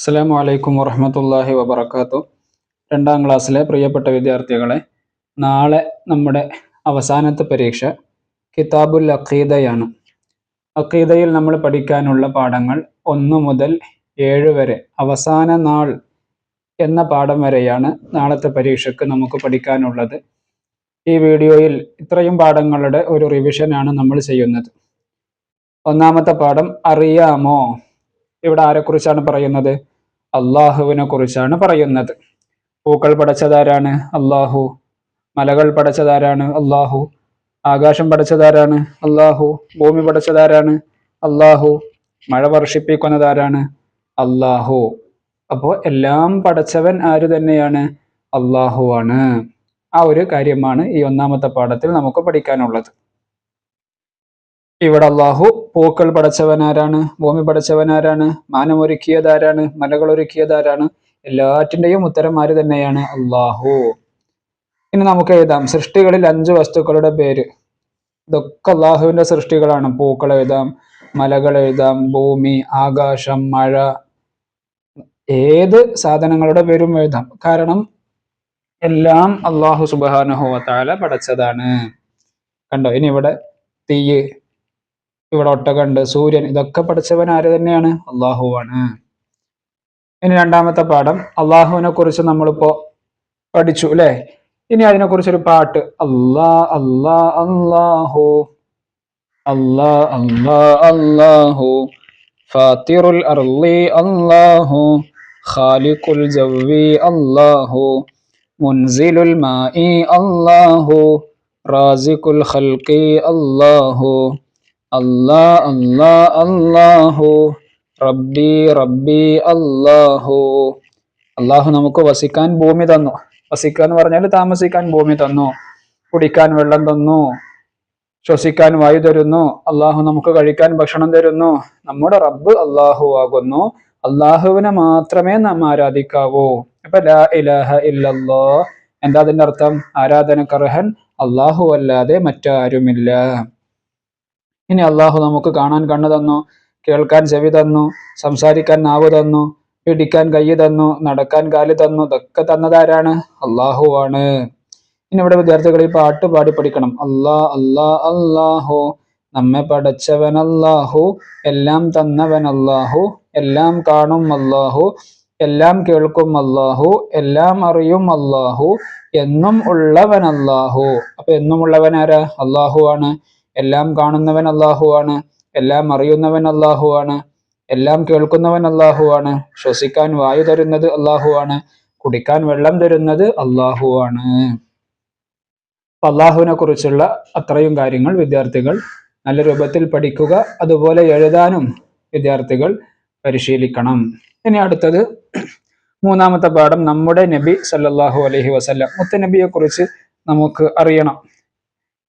അസ്സാം വലൈക്കും വറഹമത്തല്ലാഹി വബർക്കാത്തു രണ്ടാം ക്ലാസ്സിലെ പ്രിയപ്പെട്ട വിദ്യാർത്ഥികളെ നാളെ നമ്മുടെ അവസാനത്തെ പരീക്ഷ കിതാബുൽ അഖീദയാണ്. അഖീദയിൽ നമ്മൾ പഠിക്കാനുള്ള പാഠങ്ങൾ ഒന്ന് മുതൽ ഏഴ് വരെ അവസാന നാൾ എന്ന പാഠം വരെയാണ് നാളത്തെ പരീക്ഷയ്ക്ക് നമുക്ക് പഠിക്കാനുള്ളത്. ഈ വീഡിയോയിൽ ഇത്രയും പാഠങ്ങളുടെ ഒരു റിവിഷനാണ് നമ്മൾ ചെയ്യുന്നത്. ഒന്നാമത്തെ പാഠം അറിയാമോ? ഇവിടെ ആരെക്കുറിച്ചാണ് പറയുന്നത്? അള്ളാഹുവിനെ കുറിച്ചാണ് പറയുന്നത്. പൂക്കൾ പടച്ചതാരാണ്? അള്ളാഹു. മലകൾ പടച്ചതാരാണ്? അള്ളാഹു. ആകാശം പടച്ചതാരാണ്? അള്ളാഹു. ഭൂമി പടച്ചതാരാണ്? അള്ളാഹു. മഴ വർഷിപ്പിക്കുന്നതാരാണ്? അള്ളാഹു. അപ്പോൾ എല്ലാം പടച്ചവൻ ആര് തന്നെയാണ്? അള്ളാഹു ആണ് ആ ഒരു കാര്യമാണ് ഈ ഒന്നാമത്തെ പാഠത്തിൽ നമുക്ക് പഠിക്കാനുള്ളത്. ഇവിടെ അള്ളാഹു പൂക്കൾ പടച്ചവനാരാണ് ഭൂമി പടച്ചവനാരാണ് മാനമൊരുക്കിയതാരാണ് മലകൾ ഒരുക്കിയതാരാണ് എല്ലാറ്റിന്റെയും ഉത്തരം ആര് തന്നെയാണ്? അള്ളാഹു. ഇനി നമുക്ക് എഴുതാം. സൃഷ്ടികളിൽ അഞ്ച് വസ്തുക്കളുടെ പേര്. ഇതൊക്കെ അള്ളാഹുവിന്റെ സൃഷ്ടികളാണ്. പൂക്കൾ എഴുതാം മലകൾ എഴുതാം ഭൂമി ആകാശം മഴ ഏത് സാധനങ്ങളുടെ പേരും എഴുതാം. കാരണം എല്ലാം അള്ളാഹു സുബാനുഹോത്താല പടച്ചതാണ്. കണ്ടോ? ഇനി ഇവിടെ തീയ് ഇവിടെ ഒട്ടകണ്ട് സൂര്യൻ ഇതൊക്കെ പഠിച്ചവൻ ആര് തന്നെയാണ്? അള്ളാഹുവാണ്. ഇനി രണ്ടാമത്തെ പാഠം. അള്ളാഹുവിനെ കുറിച്ച് നമ്മളിപ്പോ പഠിച്ചു അല്ലെ? ഇനി അതിനെ കുറിച്ചൊരു പാട്ട്. അല്ലാ അല്ലാ അല്ലാഹു. അല്ലാ അല്ലാ അല്ലാഹു. ഫാത്തിറുൽ അർളി അല്ലാഹു. ഖാലിഖുൽ ജവ്വി അല്ലാഹു. മുൻസിലുൽ മാഇ അല്ലാഹു. റാസിഖുൽ ഖൽഖി അല്ലാഹു. അല്ലാ അല്ലാ അല്ലാഹു. റബ്ബി റബ്ബി അല്ലാഹു. അള്ളാഹു നമുക്ക് വസിക്കാൻ ഭൂമി തന്നു. വസിക്കുക എന്ന് പറഞ്ഞാൽ താമസിക്കാൻ ഭൂമി തന്നു. കുടിക്കാൻ വെള്ളം തന്നു. ശ്വസിക്കാൻ വായു തരുന്നു. അള്ളാഹു നമുക്ക് കഴിക്കാൻ ഭക്ഷണം തരുന്നു. നമ്മുടെ റബ്ബ് അള്ളാഹു ആകുന്നു. അള്ളാഹുവിനെ മാത്രമേ നാം ആരാധിക്കാവൂ. അപ്പൊ ലാ ഇലാഹ ഇല്ലല്ലോ എന്താ അതിന്റെ അർത്ഥം? ആരാധനക്കർഹൻ അള്ളാഹു അല്ലാതെ മറ്റാരുമില്ല. ഇനി അള്ളാഹു നമുക്ക് കാണാൻ കണ്ണു തന്നു കേൾക്കാൻ ചെവി തന്നു സംസാരിക്കാൻ നാവ് തന്നു പിടിക്കാൻ കൈ തന്നു നടക്കാൻ കാൽ തന്നു ഇതൊക്കെ തന്നതാരാണ് അള്ളാഹു ആണ്. ഇനി ഇവിടെ വിദ്യാർത്ഥികൾ ഈ പാട്ട് പാടി പഠിക്കണം. അല്ലാ അല്ലാ അല്ലാഹു നമ്മെ പഠിച്ചവൻ അല്ലാഹു എല്ലാം തന്നവൻ അല്ലാഹു എല്ലാം കാണും അല്ലാഹു എല്ലാം കേൾക്കും അല്ലാഹു എല്ലാം അറിയും അല്ലാഹു എന്നും ഉള്ളവൻ അല്ലാഹു. അപ്പൊ എന്നും ഉള്ളവൻ ആരാ? അല്ലാഹു ആണ്. എല്ലാം കാണുന്നവൻ അള്ളാഹു ആണ് എല്ലാം അറിയുന്നവൻ അള്ളാഹു ആണ് എല്ലാം കേൾക്കുന്നവൻ അള്ളാഹു ആണ് ശ്വസിക്കാൻ വായു തരുന്നത് അള്ളാഹു ആണ് കുടിക്കാൻ വെള്ളം തരുന്നത് അള്ളാഹു ആണ്. അള്ളാഹുവിനെ കുറിച്ചുള്ള അത്രയും കാര്യങ്ങൾ വിദ്യാർത്ഥികൾ നല്ല രൂപത്തിൽ പഠിക്കുക അതുപോലെ എഴുതാനും വിദ്യാർത്ഥികൾ പരിശീലിക്കണം. ഇനി അടുത്തത് മൂന്നാമത്തെ പാഠം നമ്മുടെ നബി സല്ലാഹു അലൈഹി വസല്ലം മുത്തനബിയെ കുറിച്ച് നമുക്ക് അറിയണം.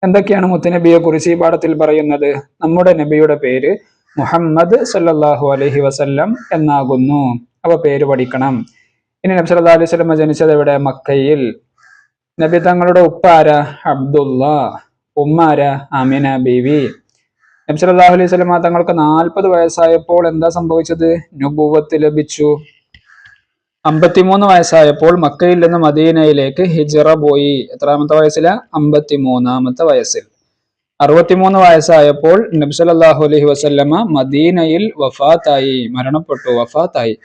എന്തൊക്കെയാണ് മുത്തനബിയെ കുറിച്ച് ഈ പാഠത്തിൽ പറയുന്നത്? നമ്മുടെ നബിയുടെ പേര് മുഹമ്മദ് സല്ലാഹു അലഹി വസല്ലം എന്നാകുന്നു. അവ പേര് പഠിക്കണം. ഇനി നബി സല്ലാ അലൈഹി സ്വലമ ജനിച്ചത് എവിടെ? മക്കയിൽ. നബി തങ്ങളുടെ ഉപ്പാര അബ്ദുല്ല അബ്ദുള്ള. ഉമ്മ ആരാ? അമിന ബീവി. നബി സല്ലല്ലാഹു അലൈഹി സ്വലമ തങ്ങൾക്ക് നാൽപ്പത് വയസ്സായപ്പോൾ എന്താ സംഭവിച്ചത്? നുബൂവത്ത് ലഭിച്ചു. അമ്പത്തിമൂന്ന് വയസ്സായപ്പോൾ മക്കയിൽ നിന്ന് മദീനയിലേക്ക് ഹിജറ പോയി. എത്രാമത്തെ വയസ്സില? അമ്പത്തിമൂന്നാമത്തെ വയസ്സിൽ. അറുപത്തിമൂന്ന് വയസ്സായപ്പോൾ നബി സല്ലല്ലാഹു അലൈഹി വസല്ലമ മദീനയിൽ വഫാത്തായി മരണപ്പെട്ടു വഫാത്തായി.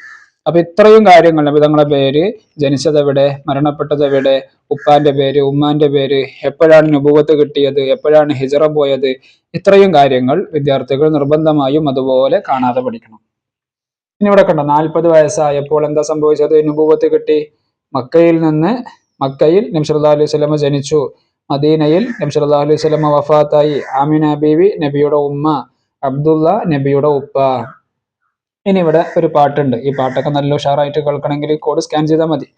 അപ്പൊ ഇത്രയും കാര്യങ്ങൾ നബി തങ്ങളുടെ പേര് ജനിച്ചത് എവിടെ മരണപ്പെട്ടത് എവിടെ ഉപ്പാന്റെ പേര് ഉമ്മാന്റെ പേര് എപ്പോഴാണ് നുപുവത്ത് കിട്ടിയത് എപ്പോഴാണ് ഹിജറ പോയത് ഇത്രയും കാര്യങ്ങൾ വിദ്യാർത്ഥികൾ നിർബന്ധമായും അതുപോലെ കാണാതെ പഠിക്കണം. ഇനി ഇവിടെ കണ്ടോ നാൽപ്പത് വയസ്സായപ്പോൾ എന്താ സംഭവിച്ചത്? നുപൂവത്ത് കിട്ടി മക്കയിൽ നിന്ന് മക്കയിൽ നബ്സല്ലാ അലൈഹി സ്വലമ ജനിച്ചു. മദീനയിൽ നബ്സല്ലാ അലൈഹി സ്വലമ വഫാത്തായി. ആമിന ബീവി നബിയുടെ ഉമ്മ അബ്ദുള്ള നബിയുടെ ഉപ്പ. ഇനി ഇവിടെ ഒരു പാട്ടുണ്ട്. ഈ പാട്ടൊക്കെ നല്ല ഉഷാറായിട്ട് കേൾക്കണമെങ്കിൽ കോഡ് സ്കാൻ ചെയ്താൽ മതി.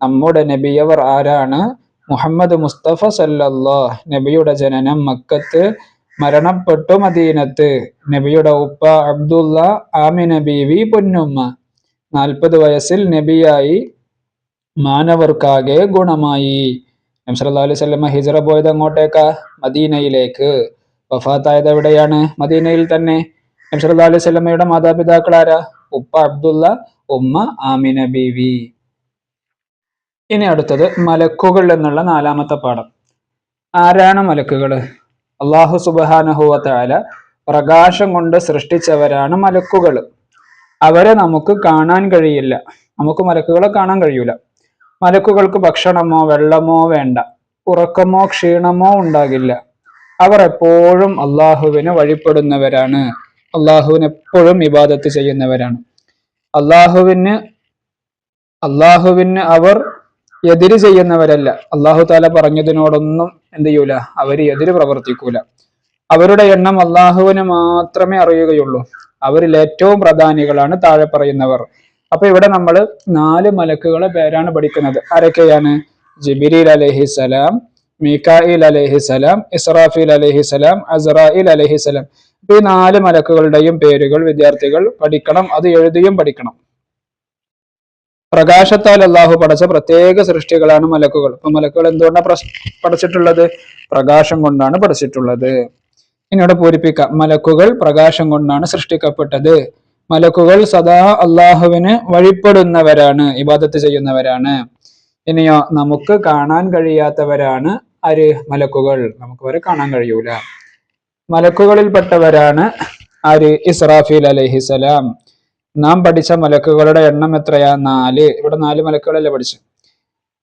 നമ്മുടെ നബിയവർ ആരാണ്? മുഹമ്മദ് മുസ്തഫ സല്ലല്ലാ നബിയുടെ ജനനം മക്കത്ത് മരണപ്പെട്ടു മദീനത്ത്. നബിയുടെ ഉപ്പ അബ്ദുള്ള ആമിന ബീവി പൊന്നുമ്മ. നാൽപ്പത് വയസ്സിൽ നബിയായി. മാനവർക്കാകെ ഗുണമായി. നബ്സല്ലാ അലൈഹി സ്വലമ ഹിജറ പോയത് അങ്ങോട്ടേക്കാ മദീനയിലേക്ക്. വഫാത്തായത് എവിടെയാണ്? മദീനയിൽ തന്നെ. നബ്സല്ലാ അലൈഹി സ്വലമയുടെ മാതാപിതാക്കൾ ആരാ? ഉപ്പ അബ്ദുള്ള ഉമ്മ ആമിന ബീവി ഇനി അടുത്തത് മലക്കുകൾ എന്നുള്ള നാലാമത്തെ പാഠം. ആരാണ് മലക്കുകൾ അള്ളാഹു സുബാനഹുവല പ്രകാശം കൊണ്ട് സൃഷ്ടിച്ചവരാണ് മലക്കുകൾ. അവരെ നമുക്ക് കാണാൻ കഴിയില്ല. നമുക്ക് മലക്കുകളെ കാണാൻ കഴിയൂല. മലക്കുകൾക്ക് ഭക്ഷണമോ വെള്ളമോ വേണ്ട. ഉറക്കമോ ക്ഷീണമോ ഉണ്ടാകില്ല. അവർ എപ്പോഴും അള്ളാഹുവിന് വഴിപ്പെടുന്നവരാണ്. അള്ളാഹുവിന് എപ്പോഴും ഇബാദത്ത് ചെയ്യുന്നവരാണ്. അള്ളാഹുവിന് അള്ളാഹുവിന് അവർ എതിര് ചെയ്യുന്നവരല്ല. അള്ളാഹു താല പറഞ്ഞതിനോടൊന്നും എന്ത് ചെയ്യൂല. അവർ എതിര് പ്രവർത്തിക്കൂല. അവരുടെ എണ്ണം അള്ളാഹുവിന് മാത്രമേ അറിയുകയുള്ളൂ. അവരിൽ ഏറ്റവും പ്രധാനികളാണ് താഴെ പറയുന്നവർ. അപ്പൊ ഇവിടെ നമ്മൾ നാല് മലക്കുകളെ പേരാണ് പഠിക്കുന്നത്. ആരൊക്കെയാണ്? ജിബിരിൽ അലഹിസലാം മീക്കായിൽ അലഹിസലാം ഇസ്രാഫിൽ അലഹിസലാം അസറായിൽ അലഹിസലാം ഈ നാല് മലക്കുകളുടെയും പേരുകൾ വിദ്യാർത്ഥികൾ പഠിക്കണം. അത് എഴുതിയും പഠിക്കണം. പ്രകാശത്താൽ അള്ളാഹു പടച്ച പ്രത്യേക സൃഷ്ടികളാണ് മലക്കുകൾ. അപ്പൊ മലക്കുകൾ എന്തുകൊണ്ടാണ് പഠിച്ചിട്ടുള്ളത് പ്രകാശം കൊണ്ടാണ് പഠിച്ചിട്ടുള്ളത് ഇവിടെ പൂരിപ്പിക്കാം. മലക്കുകൾ പ്രകാശം കൊണ്ടാണ് സൃഷ്ടിക്കപ്പെട്ടത്. മലക്കുകൾ സദാ അള്ളാഹുവിന് വഴിപ്പെടുന്നവരാണ് ഇബാദത്ത് ചെയ്യുന്നവരാണ്. ഇനിയോ നമുക്ക് കാണാൻ കഴിയാത്തവരാണ് ആര്? മലക്കുകൾ. നമുക്ക് വരെ കാണാൻ കഴിയൂല. മലക്കുകളിൽപ്പെട്ടവരാണ് ആര്? ഇസ്രാഫീൽ അലഹിസലാം നാം പഠിച്ച മലക്കുകളുടെ എണ്ണം എത്രയാ? നാല്. ഇവിടെ നാല് മലക്കുകളല്ലേ പഠിച്ചു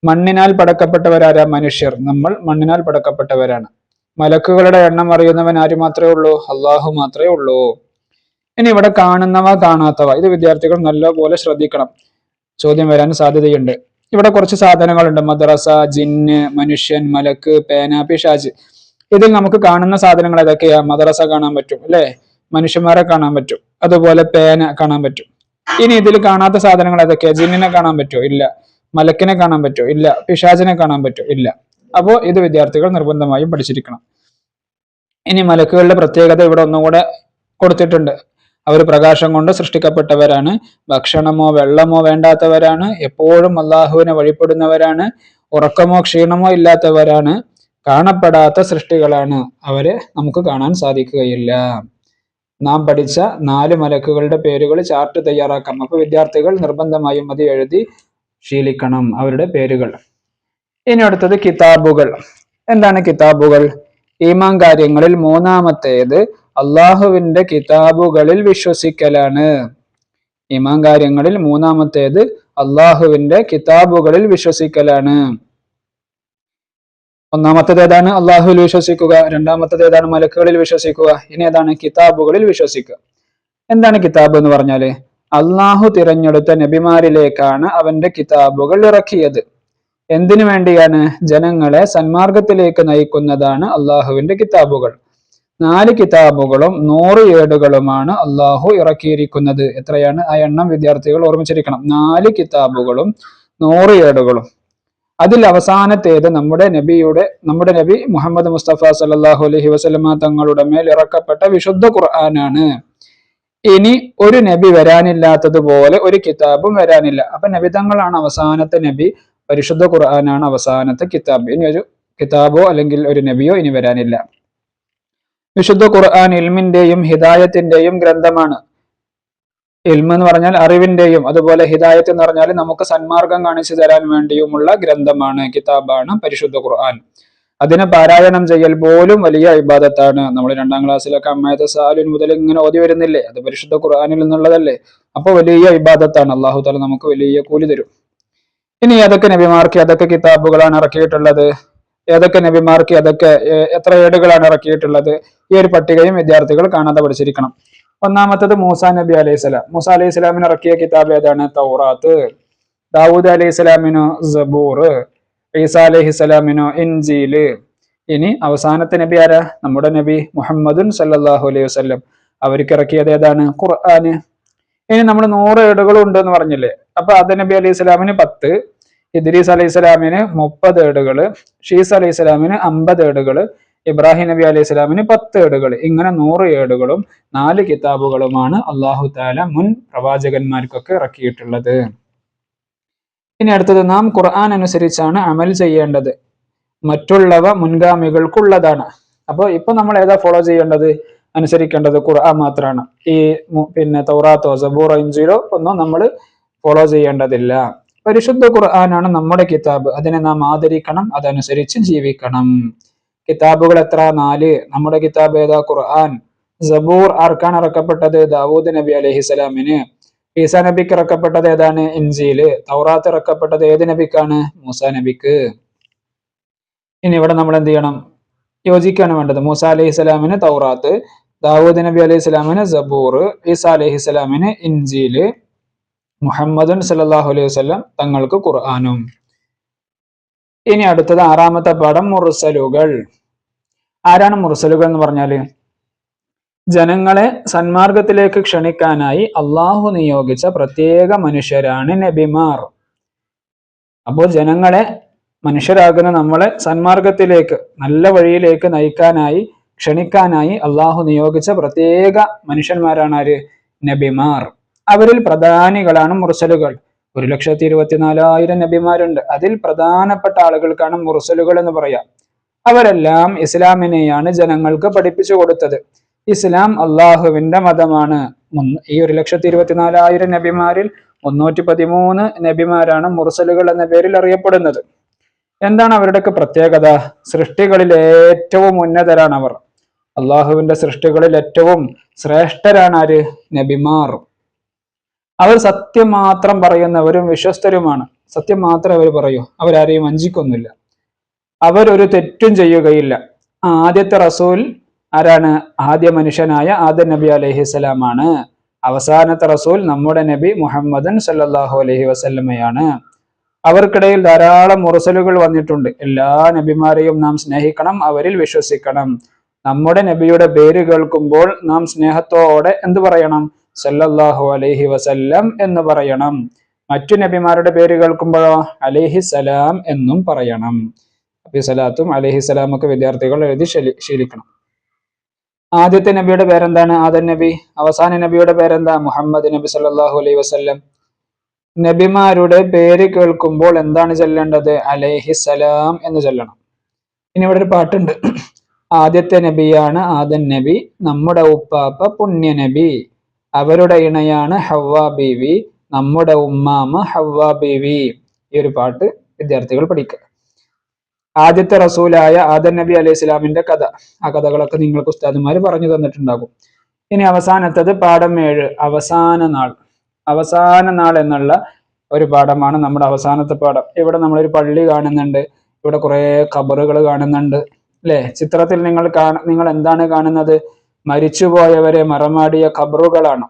മണ്ണിനാൽ പടക്കപ്പെട്ടവരാരാ മനുഷ്യർ? നമ്മൾ മണ്ണിനാൽ പടക്കപ്പെട്ടവരാണ്. മലക്കുകളുടെ എണ്ണം അറിയുന്നവൻ ആര് മാത്രമേ ഉള്ളൂ? അള്ളാഹു മാത്രമേ ഉള്ളൂ. ഇനി ഇവിടെ കാണുന്നവ കാണാത്തവ. ഇത് വിദ്യാർത്ഥികൾ നല്ലപോലെ ശ്രദ്ധിക്കണം. ചോദ്യം വരാൻ സാധ്യതയുണ്ട്. ഇവിടെ കുറച്ച് സാധനങ്ങളുണ്ട്. മദ്രസ ജിന്ന് മനുഷ്യൻ മലക്ക് പേന പിഷാജ് ഇതിൽ നമുക്ക് കാണുന്ന സാധനങ്ങൾ ഏതൊക്കെയാ? മദ്രസ കാണാൻ പറ്റും അല്ലെ? മനുഷ്യന്മാരെ കാണാൻ പറ്റും. അതുപോലെ പേന കാണാൻ പറ്റും. ഇനി ഇതിൽ കാണാത്ത സാധനങ്ങൾ ഏതൊക്കെയാ ജിന്നിനെ കാണാൻ പറ്റുമോ? ഇല്ല. മലക്കിനെ കാണാൻ പറ്റുമോ? ഇല്ല. പിശാചിനെ കാണാൻ പറ്റുമോ? ഇല്ല. അപ്പോ ഇത് വിദ്യാർത്ഥികൾ നിർബന്ധമായും പഠിച്ചിരിക്കണം. ഇനി മലക്കുകളുടെ പ്രത്യേകത ഇവിടെ ഒന്നുകൂടെ കൊടുത്തിട്ടുണ്ട്. അവർ പ്രകാശം കൊണ്ട് സൃഷ്ടിക്കപ്പെട്ടവരാണ്. ഭക്ഷണമോ വെള്ളമോ വേണ്ടാത്തവരാണ്. എപ്പോഴും അള്ളാഹുവിനെ വഴിപ്പെടുന്നവരാണ്. ഉറക്കമോ ക്ഷീണമോ ഇല്ലാത്തവരാണ്. കാണപ്പെടാത്ത സൃഷ്ടികളാണ് അവരെ നമുക്ക് കാണാൻ സാധിക്കുകയില്ല. നാം പഠിച്ച നാല് മലക്കുകളുടെ പേരുകൾ ചാർട്ട് തയ്യാറാക്കാം. അപ്പൊ വിദ്യാർത്ഥികൾ നിർബന്ധമായും അത് എഴുതി ശീലിക്കണം അവരുടെ പേരുകൾ. ഇനി അടുത്തത് കിതാബുകൾ. എന്താണ് കിതാബുകൾ? ഈമാൻ കാര്യങ്ങളിൽ മൂന്നാമത്തേത് അള്ളാഹുവിന്റെ കിതാബുകളിൽ വിശ്വസിക്കലാണ്. ഈമാൻ കാര്യങ്ങളിൽ മൂന്നാമത്തേത് അള്ളാഹുവിന്റെ കിതാബുകളിൽ വിശ്വസിക്കലാണ്. ഒന്നാമത്തേത് ഏതാണ്? അള്ളാഹുവിൽ വിശ്വസിക്കുക. രണ്ടാമത്തത് ഏതാണ്? മലക്കുകളിൽ വിശ്വസിക്കുക. ഇനി ഏതാണ്? കിതാബുകളിൽ വിശ്വസിക്കുക. എന്താണ് കിതാബ് എന്ന് പറഞ്ഞാൽ? അള്ളാഹു തിരഞ്ഞെടുത്ത നബിമാരിലേക്കാണ് അവന്റെ കിതാബുകൾ ഇറക്കിയത്. എന്തിനു വേണ്ടിയാണ്? ജനങ്ങളെ സന്മാർഗത്തിലേക്ക് നയിക്കുന്നതാണ് അള്ളാഹുവിന്റെ കിതാബുകൾ. നാല് കിതാബുകളും നൂറ് ഏടുകളുമാണ് അള്ളാഹു ഇറക്കിയിരിക്കുന്നത്. എത്രയാണ്? ആ എണ്ണം വിദ്യാർത്ഥികൾ ഓർമ്മിച്ചിരിക്കണം. നാല് കിതാബുകളും നൂറ് ഏടുകളും. അതിൽ അവസാനത്തേത് നമ്മുടെ നബിയുടെ നമ്മുടെ നബി മുഹമ്മദ് മുസ്തഫ സല്ലാഹു അലഹി വസ്ലമ തങ്ങളുടെ മേൽ ഇറക്കപ്പെട്ട വിശുദ്ധ ഖുർആനാണ്. ഇനി ഒരു നബി വരാനില്ലാത്തതുപോലെ ഒരു കിതാബും വരാനില്ല. അപ്പൊ നബി തങ്ങളാണ് അവസാനത്തെ നബി പരിശുദ്ധ ഖുർആനാണ് അവസാനത്തെ കിതാബ്. ഇനി ഒരു കിതാബോ അല്ലെങ്കിൽ ഒരു നബിയോ ഇനി വരാനില്ല. വിശുദ്ധ ഖുർആൻ ഇൽമിന്റെയും ഹിദായത്തിന്റെയും ഗ്രന്ഥമാണ്. ഇൽമ എന്ന് പറഞ്ഞാൽ അറിവിന്റെയും അതുപോലെ ഹിദായത്ത് എന്ന് പറഞ്ഞാൽ നമുക്ക് സന്മാർഗം കാണിച്ചു തരാൻ വേണ്ടിയുമുള്ള ഗ്രന്ഥമാണ് കിതാബാണ് പരിശുദ്ധ ഖുർആൻ. അതിനെ പാരായണം ചെയ്യൽ പോലും വലിയ ഇബാദത്താണ്. നമ്മൾ രണ്ടാം ക്ലാസ്സിലൊക്കെ അമ്മായത്തെ സാലുൻ മുതൽ ഇങ്ങനെ ഓതി വരുന്നില്ലേ? അത് പരിശുദ്ധ ഖുർആാനിൽ നിന്നുള്ളതല്ലേ? അപ്പൊ വലിയ ഇബാദത്താണ്. അള്ളാഹു താല നമുക്ക് വലിയ കൂലി തരും. ഇനി ഏതൊക്കെ നബിമാർക്ക് ഏതൊക്കെ കിതാബുകളാണ് ഇറക്കിയിട്ടുള്ളത്? ഏതൊക്കെ നബിമാർക്ക് ഏതൊക്കെ എത്ര ഏടുകളാണ് ഇറക്കിയിട്ടുള്ളത്? ഈ ഒരു പട്ടികയും വിദ്യാർത്ഥികൾ കാണാതെ പഠിച്ചിരിക്കണം. ഒന്നാമത്തത് മൂസ നബി അലൈഹി സ്വലാം. മൂസ അലൈഹി സ്വലാമിന് ഇറക്കിയ കിതാബ് ഏതാണ്? തൗറാത്ത്. ദാവൂദ് അലൈഹി സ്വലാമിനു സബൂർ. ഈസ അലൈഹി സ്വലാമിനു ഇൻജീൽ ഇനി അവസാനത്തെ നബി ആരാ? നമ്മുടെ നബി മുഹമ്മദുൻ സല്ലാഹു അലൈഹി വസ്ലം അവർക്ക് ഇറക്കിയത് ഏതാണ്? ഖുർആന് ഇനി നമ്മൾ നൂറ് ഏടുകളും ഉണ്ട് എന്ന് പറഞ്ഞില്ലേ? അപ്പൊ അത് നബി അലൈഹി സ്വലാമിന് പത്ത് ഇദ്രീസ് അലൈഹി സ്വലാമിന് മുപ്പത് ഏടുകൾ ഷീസ് അലൈഹി സ്വലാമിന് അമ്പത് ഏടുകൾ ഇബ്രാഹിം നബി അലൈഹി സ്വലാമിന് പത്ത് ഏടുകൾ. ഇങ്ങനെ നൂറ് ഏടുകളും നാല് കിതാബുകളുമാണ് അള്ളാഹു താല മുൻ പ്രവാചകന്മാർക്കൊക്കെ ഇറക്കിയിട്ടുള്ളത്. ഇനി അടുത്തത് നാം ഖുർആൻ അനുസരിച്ചാണ് അമൽ ചെയ്യേണ്ടത്. മറ്റുള്ളവ മുൻഗാമികൾക്കുള്ളതാണ്. അപ്പോൾ ഇപ്പൊ നമ്മൾ ഏതാ ഫോളോ ചെയ്യേണ്ടത്? അനുസരിക്കേണ്ടത് ഖുർആൻ മാത്രമാണ് ഈ പിന്നെ തൗറാത്തോ സബൂറോ ഇഞ്ചിലോ ഒന്നും നമ്മൾ ഫോളോ ചെയ്യേണ്ടതില്ല. പരിശുദ്ധ ഖുർആനാണ് നമ്മുടെ കിതാബ്. അതിനെ നാം ആദരിക്കണം അതനുസരിച്ച് ജീവിക്കണം. കിതാബുകൾ എത്ര? നാല്. നമ്മുടെ കിതാബ് ഏതാ? ഖുർആൻ. സബൂർ ആർക്കാണ് ഇറക്കപ്പെട്ടത്? ദാവൂദ് നബി അലഹിസ്സലാമിന് ഈസ നബിക്ക് ഇറക്കപ്പെട്ടത് ഏതാണ്? ഇൻസിയിൽ തൗറാത്ത് ഇറക്കപ്പെട്ടത് ഏത് നബിക്കാണ്? മൂസ നബിക്ക്. ഇനി ഇവിടെ നമ്മൾ എന്ത് ചെയ്യണം? യോജിക്കാണ് വേണ്ടത്. മൂസ അലൈഹി സ്വലാമിന് തൗറാത്ത് ദാവൂദ് നബി അലൈഹി സ്വലാമിന് സബൂർ ഈസ അലൈഹി സ്വലാമിന് ഇൻജീൽ. മുഹമ്മദുൻ സല്ലാഹു അലൈഹി വസ്ലം തങ്ങൾക്ക് ഖുർആാനും. ഇനി അടുത്തത് ആറാമത്തെ പാഠം മുറുസലുകൾ ആരാണ് മുറുസലുകൾ എന്ന് പറഞ്ഞാൽ? ജനങ്ങളെ സന്മാർഗത്തിലേക്ക് ക്ഷണിക്കാനായി അള്ളാഹു നിയോഗിച്ച പ്രത്യേക മനുഷ്യരാണ് നബിമാർ. അപ്പോൾ ജനങ്ങളെ മനുഷ്യരാകുന്ന നമ്മളെ സന്മാർഗത്തിലേക്ക് നല്ല വഴിയിലേക്ക് നയിക്കാനായി ക്ഷണിക്കാനായി അള്ളാഹു നിയോഗിച്ച പ്രത്യേക മനുഷ്യന്മാരാണ് ആര്? നബിമാർ. അവരിൽ പ്രധാനികളാണ് മുർസലുകൾ. ഒരു ലക്ഷത്തി ഇരുപത്തിനാലായിരം നബിമാരുണ്ട്. അതിൽ പ്രധാനപ്പെട്ട ആളുകൾക്കാണ് മുർസലുകൾ എന്ന് പറയാം. അവരെല്ലാം ഇസ്ലാമിനെയാണ് ജനങ്ങൾക്ക് പഠിപ്പിച്ചു കൊടുത്തത്. ഇസ്ലാം അള്ളാഹുവിന്റെ മതമാണ്. ഈ ഒരു ലക്ഷത്തി ഇരുപത്തിനാലായിരം നബിമാരിൽ മുന്നൂറ്റി പതിമൂന്ന് നബിമാരാണ് മുർസലുകൾ എന്ന പേരിൽ അറിയപ്പെടുന്നത്. എന്താണ് അവരുടെയൊക്കെ പ്രത്യേകത? സൃഷ്ടികളിൽ ഏറ്റവും ഉന്നതരാണ് അവർ. അള്ളാഹുവിന്റെ സൃഷ്ടികളിൽ ഏറ്റവും ശ്രേഷ്ഠരാണ് ആര്? നബിമാർ. അവർ സത്യം മാത്രം പറയുന്നവരും വിശ്വസ്തരുമാണ്. സത്യം മാത്രമേ അവർ പറയൂ. അവരാരെയും വഞ്ചിക്കൊന്നുമില്ല. ഒരു തെറ്റും ചെയ്യുകയില്ല. ആദ്യത്തെ റസൂൽ ആരാണ്? ആദ്യ മനുഷ്യനായ ആദ്യ നബി അലഹിസ്സലാമാണ് അവസാനത്തെ റസൂൽ നമ്മുടെ നബി മുഹമ്മദൻ സല്ലാഹു അലഹി വസല്ലമയാണ്. അവർക്കിടയിൽ ധാരാളം മുറസലുകൾ വന്നിട്ടുണ്ട്. എല്ലാ നബിമാരെയും നാം സ്നേഹിക്കണം അവരിൽ വിശ്വസിക്കണം. നമ്മുടെ നബിയുടെ പേര് കേൾക്കുമ്പോൾ നാം സ്നേഹത്തോടെ എന്ത് പറയണം? സല്ലല്ലാഹു അലൈഹി വസല്ലം എന്ന് പറയണം. മറ്റു നബിമാരുടെ പേര് കേൾക്കുമ്പോഴോ അലൈഹി സലാം എന്നും പറയണം. അബി സലാത്തും അലൈഹി ഒക്കെ വിദ്യാർത്ഥികൾ എഴുതി ശീലിക്കണം. ആദ്യത്തെ നബിയുടെ പേരെന്താണ്? ആദൻ നബി. അവസാന നബിയുടെ പേരെന്താ? മുഹമ്മദ് നബി സല്ലാഹു അലൈഹി വസല്ലം. നബിമാരുടെ പേര് കേൾക്കുമ്പോൾ എന്താണ് ചെല്ലേണ്ടത്? അലൈഹി സലാം എന്ന് ചെല്ലണം. ഇനി ഇവിടെ ഒരു പാട്ടുണ്ട്. ആദ്യത്തെ നബിയാണ് ആദൻ നബി. നമ്മുടെ ഉപ്പാപ്പ പുണ്യ നബി. അവരുടെ ഇണയാണ് ഹവ്വ ബീവി നമ്മുടെ ഉമ്മാമ ഹവ്വ ബീവി. ഈ ഒരു പാട്ട് വിദ്യാർത്ഥികൾ പഠിക്കുക. ആദ്യത്തെ റസൂലായ ആദൻ നബി അലൈഹി ഇസ്ലാമിന്റെ കഥ. ആ കഥകളൊക്കെ നിങ്ങൾക്ക് ഉസ്താദുമാർ പറഞ്ഞു തന്നിട്ടുണ്ടാകും. ഇനി അവസാനത്തത് പാഠം ഏഴ് അവസാന നാൾ. അവസാന നാൾ എന്നുള്ള ഒരു പാഠമാണ് നമ്മുടെ അവസാനത്തെ പാഠം. ഇവിടെ നമ്മളൊരു പള്ളി കാണുന്നുണ്ട്. ഇവിടെ കുറെ ഖബറുകൾ കാണുന്നുണ്ട്. അല്ലെ ചിത്രത്തിൽ നിങ്ങൾ കാണ നിങ്ങൾ എന്താണ് കാണുന്നത്? മരിച്ചുപോയവരെ മറമാടിയ ഖബറുകളാണ്.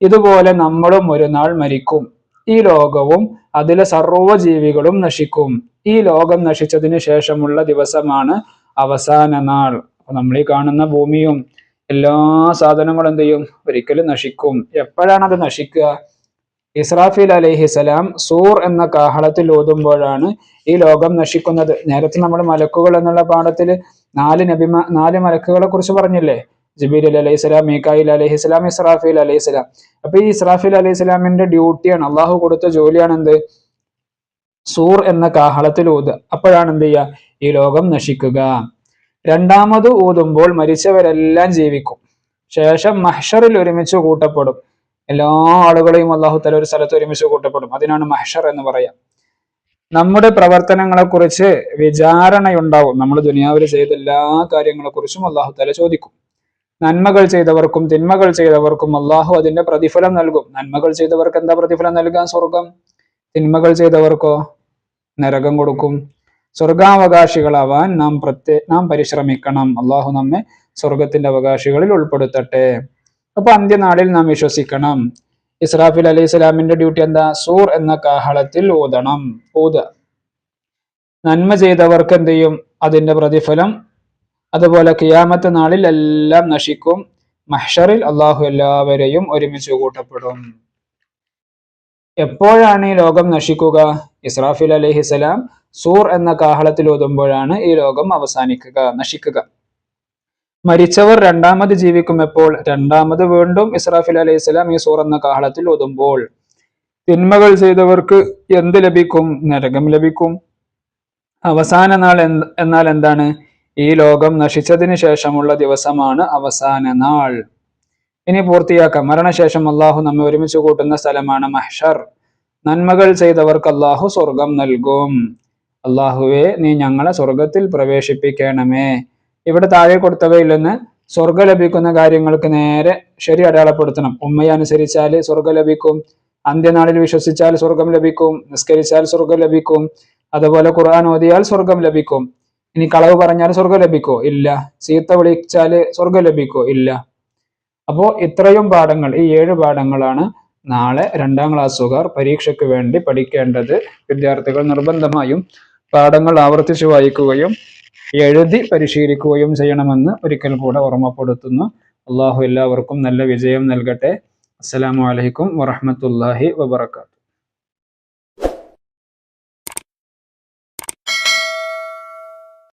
ഇതുപോലെ നമ്മളും ഒരു നാൾ മരിക്കും. ഈ ലോകവും അതിലെ സർവജീവികളും നശിക്കും. ഈ ലോകം നശിച്ചതിന് ശേഷമുള്ള ദിവസമാണ് അവസാന നാൾ. നമ്മൾ ഈ കാണുന്ന ഭൂമിയും എല്ലാ സാധനങ്ങളും എന്ത് ചെയ്യും? ഒരിക്കലും നശിക്കും. എപ്പോഴാണ് അത് നശിക്കുക? ഇസ്രാഫിൽ അലഹിസലാം സൂർ എന്ന കാഹളത്തിൽ ഓതുമ്പോഴാണ് ഈ ലോകം നശിക്കുന്നത്. നേരത്തെ നമ്മൾ മലക്കുകൾ എന്നുള്ള പാഠത്തിൽ നാല് നബിമ നാല് മലക്കുകളെ കുറിച്ച് പറഞ്ഞില്ലേ? ജബീൽ അലൈഹി സ്വലാം മീക്കായിൽ അലൈഹി സ്വലാം ഇസ്രാഫീൽ അലൈഹി സ്വലാം. അപ്പൊ ഈ ഇസ്രാഫീൽ അലൈഹി സ്വലാമിന്റെ ഡ്യൂട്ടിയാണ്. അള്ളാഹു കൊടുത്ത ജോലിയാണ് എന്ത്? സൂർ എന്ന കാഹളത്തിൽ ഊത് അപ്പോഴാണ് എന്ത് ചെയ്യുക? ഈ ലോകം നശിക്കുക. രണ്ടാമത് ഊതുമ്പോൾ മരിച്ചവരെല്ലാം ജീവിക്കും. ശേഷം മഹ്ഷറിൽ ഒരുമിച്ച് കൂട്ടപ്പെടും. എല്ലാ ആളുകളെയും അള്ളാഹു തല ഒരു സ്ഥലത്ത് ഒരുമിച്ച് കൂട്ടപ്പെടും. അതിനാണ് മഹ്ഷർ എന്ന് പറയാം. നമ്മുടെ പ്രവർത്തനങ്ങളെ കുറിച്ച് വിചാരണയുണ്ടാവും. നമ്മൾ ദുനിയാവിൽ ചെയ്ത എല്ലാ കാര്യങ്ങളെ കുറിച്ചും അള്ളാഹു തല ചോദിക്കും. നന്മകൾ ചെയ്തവർക്കും തിന്മകൾ ചെയ്തവർക്കും അള്ളാഹു അതിന്റെ പ്രതിഫലം നൽകും. നന്മകൾ ചെയ്തവർക്ക് എന്താ പ്രതിഫലം നൽകാൻ സ്വർഗം തിന്മകൾ ചെയ്തവർക്കോ നരകം കൊടുക്കും. സ്വർഗാവകാശികളാവാൻ നാം പ്രത്യേ നാം പരിശ്രമിക്കണം. അള്ളാഹു നമ്മെ സ്വർഗത്തിന്റെ അവകാശികളിൽ ഉൾപ്പെടുത്തട്ടെ. അപ്പൊ അന്ത്യനാളിൽ നാം വിശ്വസിക്കണം. ഇസ്രാഫിൽ അലി ഇസ്ലാമിന്റെ ഡ്യൂട്ടി എന്താ? സൂർ എന്ന കാഹളത്തിൽ ഊതണം ഊത. നന്മ ചെയ്തവർക്ക് എന്ത് ചെയ്യും? അതിന്റെ പ്രതിഫലം അതുപോലെ കിയാമത്തെ നാളിൽ എല്ലാം നശിക്കും. മഹ്ഷറിൽ അള്ളാഹു എല്ലാവരെയും ഒരുമിച്ച് കൂട്ടപ്പെടും. എപ്പോഴാണ് ഈ ലോകം നശിക്കുക? ഇസ്രാഫിൽ അലഹിസലാം സൂർ എന്ന കാഹളത്തിൽ ഓതുമ്പോഴാണ് ഈ ലോകം അവസാനിക്കുക നശിക്കുക. മരിച്ചവർ രണ്ടാമത് ജീവിക്കും എപ്പോൾ രണ്ടാമത് വീണ്ടും ഇസ്രാഫിൽ അലൈഹി സ്വലാം ഈ സൂർ എന്ന കാഹളത്തിൽ ഓതുമ്പോൾ തിന്മകൾ ചെയ്തവർക്ക് എന്ത് ലഭിക്കും? നരകം ലഭിക്കും. അവസാന നാൾ എന്നാൽ എന്താണ്? ഈ ലോകം നശിച്ചതിന് ശേഷമുള്ള ദിവസമാണ് അവസാന നാൾ. ഇനി പൂർത്തിയാക്കാം. മരണശേഷം അള്ളാഹു നമ്മെ ഒരുമിച്ച് കൂട്ടുന്ന സ്ഥലമാണ് മഹ്ഷർ. നന്മകൾ ചെയ്തവർക്ക് അള്ളാഹു സ്വർഗം നൽകും. അള്ളാഹുവെ നീ ഞങ്ങളെ സ്വർഗത്തിൽ പ്രവേശിപ്പിക്കണമേ. ഇവിടെ താഴെ കൊടുത്തവയിൽ നിന്ന് സ്വർഗം ലഭിക്കുന്ന കാര്യങ്ങൾക്ക് നേരെ ശരി അടയാളപ്പെടുത്തണം. ഉമ്മയെ അനുസരിച്ചാൽ സ്വർഗം ലഭിക്കും. അന്ത്യനാളിൽ വിശ്വസിച്ചാൽ സ്വർഗം ലഭിക്കും. നിസ്കരിച്ചാൽ സ്വർഗം ലഭിക്കും. അതുപോലെ ഖുർആൻ ഓതിയാൽ സ്വർഗം ലഭിക്കും. ഇനി കളവ് പറഞ്ഞാൽ സ്വർഗം ലഭിക്കോ? ഇല്ല. ചീത്ത വിളിച്ചാൽ സ്വർഗം ലഭിക്കോ? ഇല്ല. അപ്പോ ഇത്രയും പാഠങ്ങൾ ഈ ഏഴ് പാഠങ്ങളാണ് നാളെ രണ്ടാം ക്ലാസ്സുകാർ പരീക്ഷയ്ക്ക് വേണ്ടി പഠിക്കേണ്ടത്. വിദ്യാർത്ഥികൾ നിർബന്ധമായും പാഠങ്ങൾ ആവർത്തിച്ചു വായിക്കുകയും എഴുതി പരിശീലിക്കുകയും ചെയ്യണമെന്ന് ഒരിക്കൽ കൂടെ ഓർമ്മപ്പെടുത്തുന്നു. അള്ളാഹു എല്ലാവർക്കും നല്ല വിജയം നൽകട്ടെ. അസ്സലാമു അലൈക്കും വറഹ്മത്തുള്ളാഹി വബറകാതുഹു.